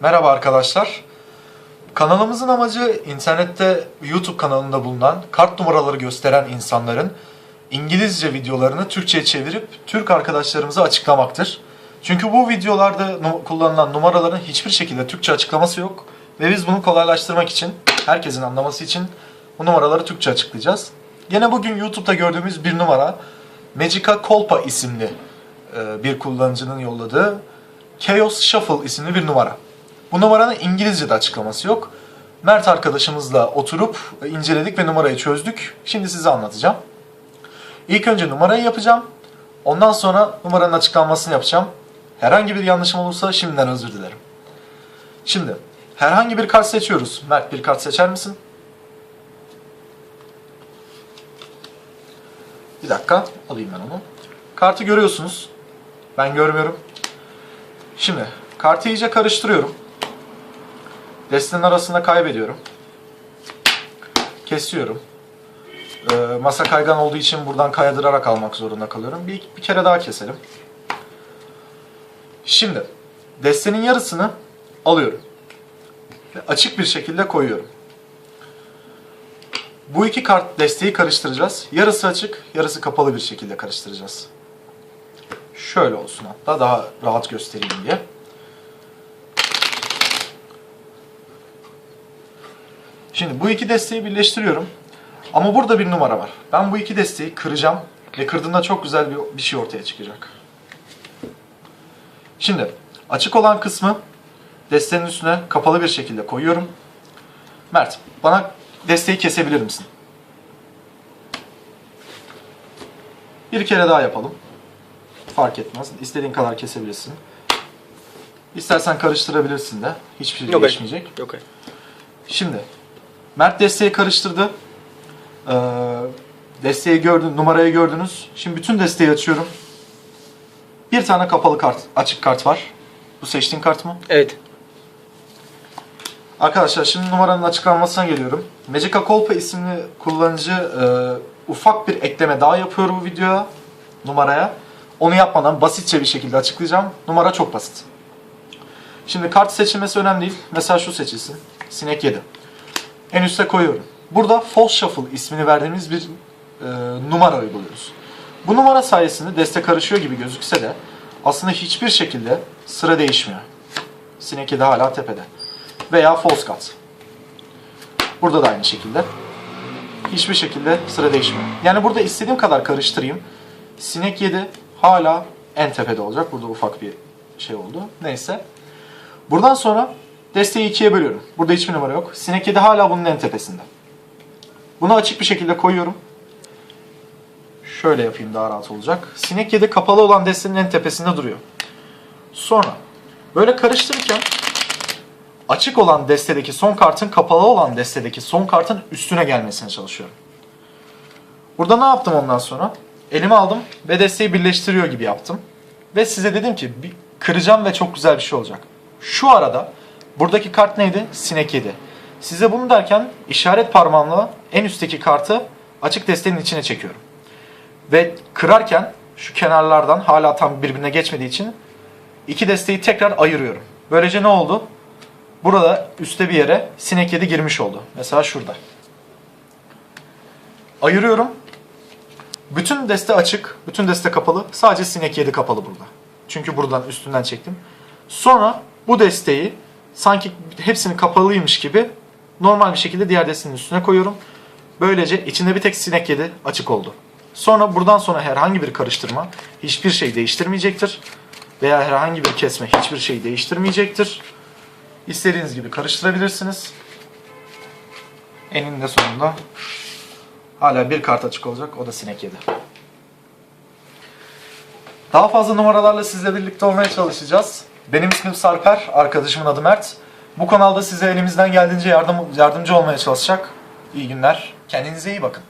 Merhaba arkadaşlar. Kanalımızın amacı internette YouTube kanalında bulunan kart numaraları gösteren insanların İngilizce videolarını Türkçe'ye çevirip Türk arkadaşlarımıza açıklamaktır. Çünkü bu videolarda nu- kullanılan numaraların hiçbir şekilde Türkçe açıklaması yok. Ve biz bunu kolaylaştırmak için, herkesin anlaması için bu numaraları Türkçe açıklayacağız. Yine bugün YouTube'da gördüğümüz bir numara Magica Kolpa isimli e, bir kullanıcının yolladığı Chaos Shuffle isimli bir numara. Bu numaranın İngilizce'de açıklaması yok. Mert arkadaşımızla oturup inceledik ve numarayı çözdük. Şimdi size anlatacağım. İlk önce numarayı yapacağım. Ondan sonra numaranın açıklanmasını yapacağım. Herhangi bir yanlışım olursa şimdiden özür dilerim. Şimdi herhangi bir kart seçiyoruz. Mert bir kart seçer misin? Bir dakika alayım ben onu. Kartı görüyorsunuz. Ben görmüyorum. Şimdi kartı iyice karıştırıyorum. Destenin arasında kaybediyorum. Kesiyorum. Ee, masa kaygan olduğu için buradan kaydırarak almak zorunda kalıyorum. Bir, bir kere daha keselim. Şimdi destenin yarısını alıyorum. Ve açık bir şekilde koyuyorum. Bu iki kart desteği karıştıracağız. Yarısı açık, yarısı kapalı bir şekilde karıştıracağız. Şöyle olsun hatta daha rahat göstereyim diye. Şimdi bu iki desteği birleştiriyorum. Ama burada bir numara var. Ben bu iki desteği kıracağım ve kırdığımda çok güzel bir, bir şey ortaya çıkacak. Şimdi açık olan kısmı desteğin üstüne kapalı bir şekilde koyuyorum. Mert bana desteği kesebilir misin? Bir kere daha yapalım. Fark etmez. İstediğin kadar kesebilirsin. İstersen karıştırabilirsin de. Hiçbir şey Okay. değişmeyecek. Okay. Şimdi Mert desteği karıştırdı. Ee, desteği gördün, numarayı gördünüz. Şimdi bütün desteği açıyorum. Bir tane kapalı kart, açık kart var. Bu seçtiğin kart mı? Evet. Arkadaşlar şimdi numaranın açıklanmasına geliyorum. Magica Kolpa isimli kullanıcı e, ufak bir ekleme daha yapıyor bu videoya, numaraya. Onu yapmadan basitçe bir şekilde açıklayacağım. Numara çok basit. Şimdi kart seçilmesi önemli değil. Mesela şu seçilsin. Sinek 7. En üste koyuyorum. Burada False Shuffle ismini verdiğimiz bir e, numara uyguluyoruz. Bu numara sayesinde deste karışıyor gibi gözükse de aslında hiçbir şekilde sıra değişmiyor. Sinek 7 hala tepede. Veya False Cut. Burada da aynı şekilde. Hiçbir şekilde sıra değişmiyor. Yani burada istediğim kadar karıştırayım. Sinek 7 hala en tepede olacak. Burada ufak bir şey oldu. Neyse. Buradan sonra desteği ikiye bölüyorum. Burada hiçbir numara yok. Sinek 7 hala bunun en tepesinde. Bunu açık bir şekilde koyuyorum. Şöyle yapayım daha rahat olacak. Sinek 7 kapalı olan destenin en tepesinde duruyor. Sonra böyle karıştırırken açık olan destedeki son kartın kapalı olan destedeki son kartın üstüne gelmesine çalışıyorum. Burada ne yaptım ondan sonra? Elime aldım ve desteği birleştiriyor gibi yaptım. Ve size dedim ki kıracağım ve çok güzel bir şey olacak. Şu arada buradaki kart neydi? Sinek 7. Size bunu derken işaret parmağımla en üstteki kartı açık desteğin içine çekiyorum. Ve kırarken şu kenarlardan hala tam birbirine geçmediği için iki desteği tekrar ayırıyorum. Böylece ne oldu? Burada üstte bir yere sinek 7 girmiş oldu. Mesela şurada. Ayırıyorum. Bütün deste açık, bütün deste kapalı. Sadece sinek 7 kapalı burada. Çünkü buradan üstünden çektim. Sonra bu desteği sanki hepsini kapalıymış gibi normal bir şekilde diğer destenin üstüne koyuyorum. Böylece içinde bir tek sinek 7 açık oldu. Sonra buradan sonra herhangi bir karıştırma hiçbir şey değiştirmeyecektir. Veya herhangi bir kesme hiçbir şey değiştirmeyecektir. İstediğiniz gibi karıştırabilirsiniz. Eninde sonunda hala bir kart açık olacak. O da sinek 7. Daha fazla numaralarla sizle birlikte olmaya çalışacağız. Benim ismim Sarper, arkadaşımın adı Mert. Bu kanalda size elimizden geldiğince yardım, yardımcı olmaya çalışacak. İyi günler. Kendinize iyi bakın.